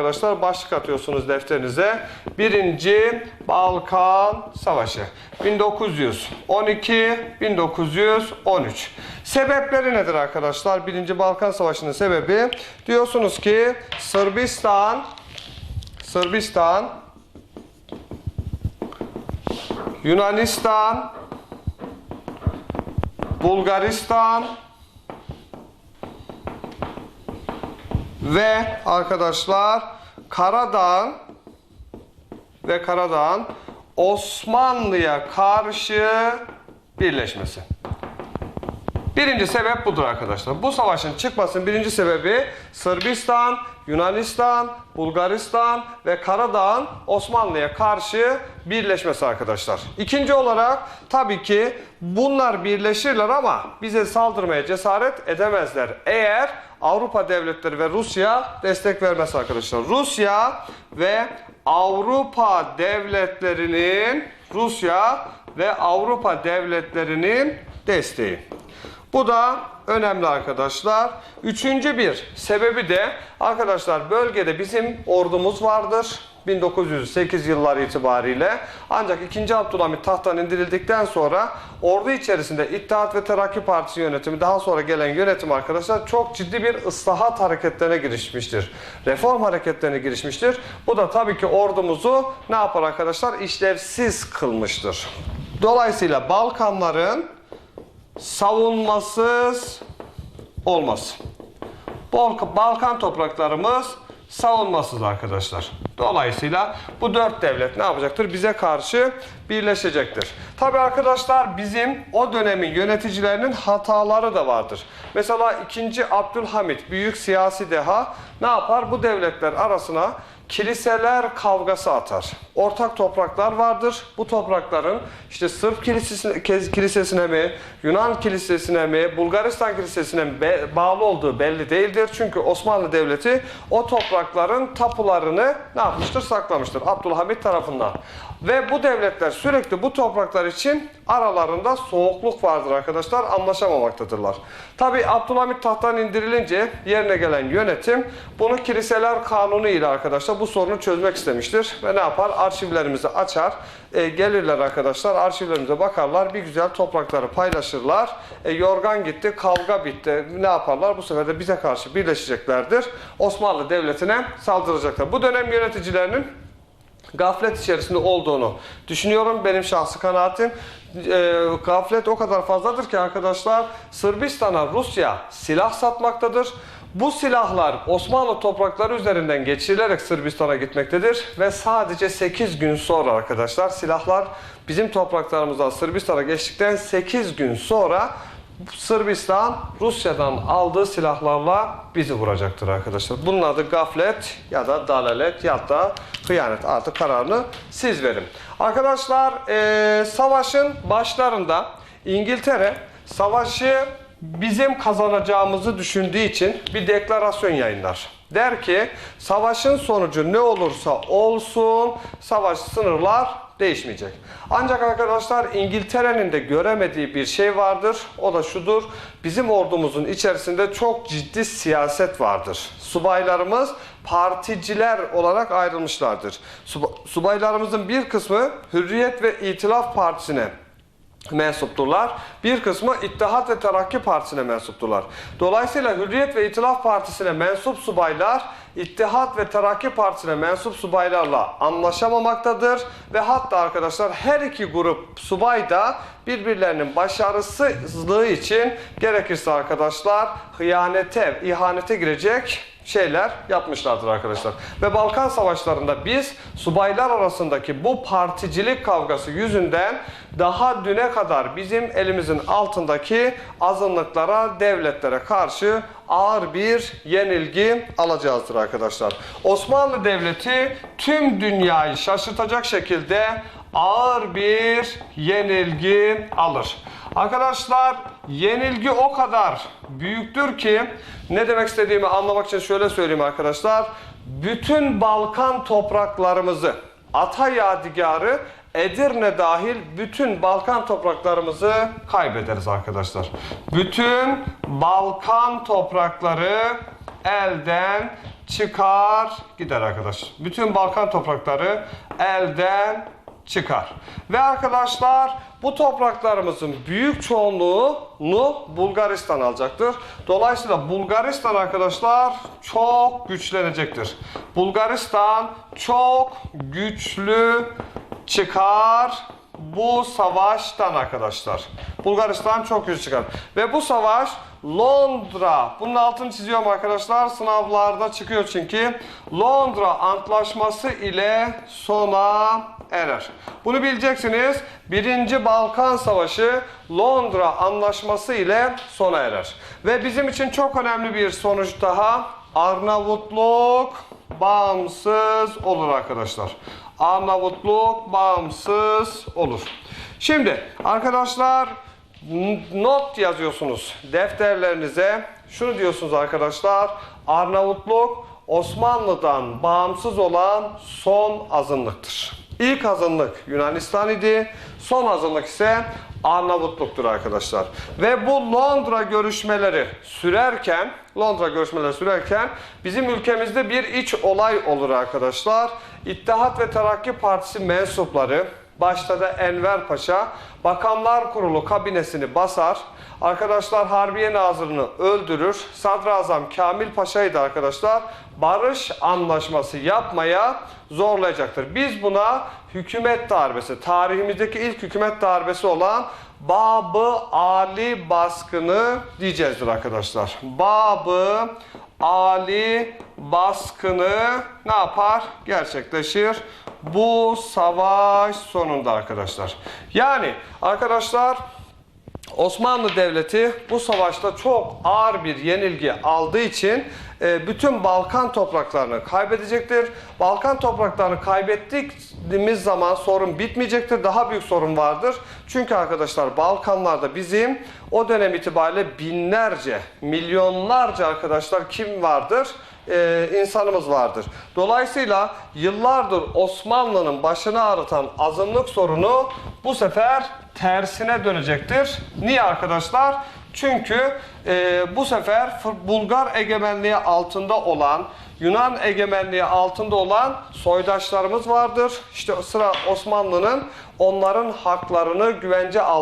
Arkadaşlar başlık atıyorsunuz defterinize. Birinci Balkan Savaşı. 1912-1913. Sebepleri nedir arkadaşlar? Birinci Balkan Savaşı'nın sebebi diyorsunuz ki Sırbistan Sırbistan Yunanistan Bulgaristan ve arkadaşlar Karadağ'ın ve Karadağ'ın Osmanlı'ya karşı birleşmesi. Birinci sebep budur arkadaşlar. Bu savaşın çıkmasının birinci sebebi Sırbistan, Yunanistan, Bulgaristan ve Karadağ'ın Osmanlı'ya karşı birleşmesi arkadaşlar. İkinci olarak tabii ki bunlar birleşirler ama bize saldırmaya cesaret edemezler. Eğer Avrupa devletleri ve Rusya destek vermez arkadaşlar. Rusya ve Avrupa devletlerinin Rusya ve Avrupa devletlerinin desteği. Bu da önemli arkadaşlar. Üçüncü bir sebebi de arkadaşlar bölgede bizim ordumuz vardır. 1908 yılları itibariyle ancak 2. Abdülhamit tahttan indirildikten sonra ordu içerisinde İttihat ve Terakki Partisi yönetimi daha sonra gelen yönetim arkadaşlar çok ciddi bir ıslahat hareketlerine girişmiştir. Reform hareketlerine girişmiştir. Bu da tabii ki ordumuzu ne yapar arkadaşlar? İşlevsiz kılmıştır. Dolayısıyla Balkanların savunmasız olmaz. Balk- Balkan topraklarımız savunmasız arkadaşlar. Dolayısıyla bu dört devlet ne yapacaktır? Bize karşı birleşecektir. Tabi arkadaşlar bizim o dönemin yöneticilerinin hataları da vardır. Mesela 2. Abdülhamit büyük siyasi deha ne yapar? Bu devletler arasına kiliseler kavgası atar. Ortak topraklar vardır. Bu toprakların işte Sırp kilisesine, kilisesine mi, Yunan kilisesine mi, Bulgaristan kilisesine mi bağlı olduğu belli değildir. Çünkü Osmanlı Devleti o toprakların tapularını ne yapmıştır? Saklamıştır Abdülhamit tarafından. Ve bu devletler sürekli bu topraklar için aralarında soğukluk vardır arkadaşlar. Anlaşamamaktadırlar. Tabi Abdülhamit tahttan indirilince yerine gelen yönetim bunu kiliseler kanunu ile arkadaşlar bu sorunu çözmek istemiştir. Ve ne yapar? Arşivlerimizi açar. E, gelirler arkadaşlar arşivlerimize bakarlar. Bir güzel toprakları paylaşırlar. E, yorgan gitti, kavga bitti. Ne yaparlar? Bu sefer de bize karşı birleşeceklerdir. Osmanlı Devleti'ne saldıracaklar. Bu dönem yöneticilerinin gaflet içerisinde olduğunu düşünüyorum. Benim şahsi kanaatim e, gaflet o kadar fazladır ki arkadaşlar Sırbistan'a Rusya silah satmaktadır. Bu silahlar Osmanlı toprakları üzerinden geçirilerek Sırbistan'a gitmektedir ve sadece 8 gün sonra arkadaşlar silahlar bizim topraklarımızdan Sırbistan'a geçtikten 8 gün sonra Sırbistan Rusya'dan aldığı silahlarla bizi vuracaktır arkadaşlar. Bunun adı gaflet ya da dalalet ya da hıyanet. Artık kararını siz verin. Arkadaşlar eee, savaşın başlarında İngiltere savaşı bizim kazanacağımızı düşündüğü için bir deklarasyon yayınlar. Der ki savaşın sonucu ne olursa olsun savaş sınırlar değişmeyecek. Ancak arkadaşlar İngiltere'nin de göremediği bir şey vardır. O da şudur. Bizim ordumuzun içerisinde çok ciddi siyaset vardır. Subaylarımız particiler olarak ayrılmışlardır. Suba- Subaylarımızın bir kısmı Hürriyet ve İtilaf Partisi'ne mensupturlar. Bir kısmı İttihat ve Terakki Partisi'ne mensupturlar. Dolayısıyla Hürriyet ve İtilaf Partisi'ne mensup subaylar İttihat ve Terakki Partisi'ne mensup subaylarla anlaşamamaktadır ve hatta arkadaşlar her iki grup subay da birbirlerinin başarısızlığı için gerekirse arkadaşlar hıyanete, ihanete girecek şeyler yapmışlardır arkadaşlar. Ve Balkan Savaşları'nda biz subaylar arasındaki bu particilik kavgası yüzünden daha düne kadar bizim elimizin altındaki azınlıklara, devletlere karşı ağır bir yenilgi alacağızdır arkadaşlar. Osmanlı Devleti tüm dünyayı şaşırtacak şekilde ağır bir yenilgi alır. Arkadaşlar yenilgi o kadar büyüktür ki ne demek istediğimi anlamak için şöyle söyleyeyim arkadaşlar. Bütün Balkan topraklarımızı ata yadigarı Edirne dahil bütün Balkan topraklarımızı kaybederiz arkadaşlar. Bütün Balkan toprakları elden çıkar gider arkadaş. Bütün Balkan toprakları elden çıkar. Ve arkadaşlar bu topraklarımızın büyük çoğunluğunu Bulgaristan alacaktır. Dolayısıyla Bulgaristan arkadaşlar çok güçlenecektir. Bulgaristan çok güçlü çıkar bu savaştan arkadaşlar. Bulgaristan çok güçlü çıkar. Ve bu savaş Londra, bunun altını çiziyorum arkadaşlar. Sınavlarda çıkıyor çünkü. Londra Antlaşması ile sona erer. Bunu bileceksiniz. Birinci Balkan Savaşı Londra Anlaşması ile sona erer. Ve bizim için çok önemli bir sonuç daha. Arnavutluk bağımsız olur arkadaşlar. Arnavutluk bağımsız olur. Şimdi arkadaşlar not yazıyorsunuz defterlerinize. Şunu diyorsunuz arkadaşlar. Arnavutluk Osmanlı'dan bağımsız olan son azınlıktır. İlk azınlık Yunanistan idi. Son azınlık ise Arnavutluk'tur arkadaşlar. Ve bu Londra görüşmeleri sürerken, Londra görüşmeleri sürerken bizim ülkemizde bir iç olay olur arkadaşlar. İttihat ve Terakki Partisi mensupları, başta da Enver Paşa, Bakanlar Kurulu kabinesini basar. Arkadaşlar Harbiye Nazırı'nı öldürür. Sadrazam Kamil Paşa'yı da arkadaşlar barış anlaşması yapmaya zorlayacaktır. Biz buna hükümet darbesi, tarihimizdeki ilk hükümet darbesi olan Babı Ali baskını diyeceğizdir arkadaşlar. Babı Ali baskını ne yapar? Gerçekleşir. Bu savaş sonunda arkadaşlar. Yani arkadaşlar Osmanlı Devleti bu savaşta çok ağır bir yenilgi aldığı için e, bütün Balkan topraklarını kaybedecektir. Balkan topraklarını kaybettiğimiz zaman sorun bitmeyecektir. Daha büyük sorun vardır. Çünkü arkadaşlar Balkanlarda bizim o dönem itibariyle binlerce, milyonlarca arkadaşlar kim vardır? Ee, insanımız vardır. Dolayısıyla yıllardır Osmanlı'nın başını ağrıtan azınlık sorunu bu sefer tersine dönecektir. Niye arkadaşlar? Çünkü e, bu sefer Bulgar egemenliği altında olan, Yunan egemenliği altında olan soydaşlarımız vardır. İşte sıra Osmanlı'nın onların haklarını güvence al